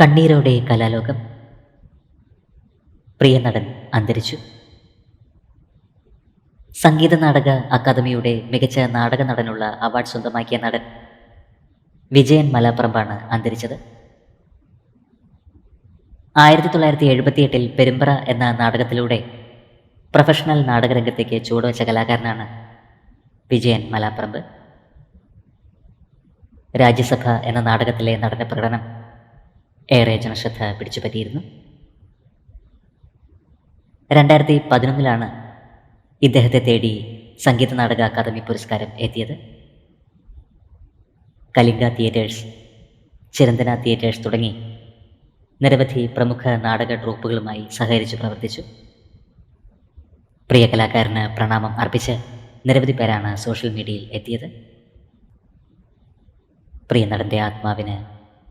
കണ്ണീരോടെ കലാലോകം. പ്രിയ നടൻ അന്തരിച്ചു. സംഗീത നാടക അക്കാദമിയുടെ മികച്ച നാടക നടനുള്ള അവാർഡ് സ്വന്തമാക്കിയ നടൻ വിജയൻ മലാപ്പറമ്പാണ് അന്തരിച്ചത്. ആയിരത്തി തൊള്ളായിരത്തി എഴുപത്തിയെട്ടിൽ പെരുമ്പറ എന്ന നാടകത്തിലൂടെ പ്രൊഫഷണൽ നാടകരംഗത്തേക്ക് ചുവടുവച്ച കലാകാരനാണ് വിജയൻ മലാപ്പറമ്പ്. രാജ്യസഭ എന്ന നാടകത്തിലെ നടന പ്രകടനം ഏറെ ജനശ്രദ്ധ പിടിച്ചുപറ്റിയിരുന്നു. രണ്ടായിരത്തി പതിനൊന്നിലാണ് ഇദ്ദേഹത്തെ തേടി സംഗീത നാടക അക്കാദമി പുരസ്കാരം എത്തിയത്. കലിംഗ തിയേറ്റേഴ്സ് ചിരന്തന തിയേറ്റേഴ്സ് തുടങ്ങി നിരവധി പ്രമുഖ നാടക ട്രൂപ്പുകളുമായി സഹകരിച്ച് പ്രവർത്തിച്ചു. പ്രിയ കലാകാരന് പ്രണാമം അർപ്പിച്ച് നിരവധി പേരാണ് സോഷ്യൽ മീഡിയയിൽ എത്തിയത്. പ്രിയ നടന്റെ ആത്മാവിന്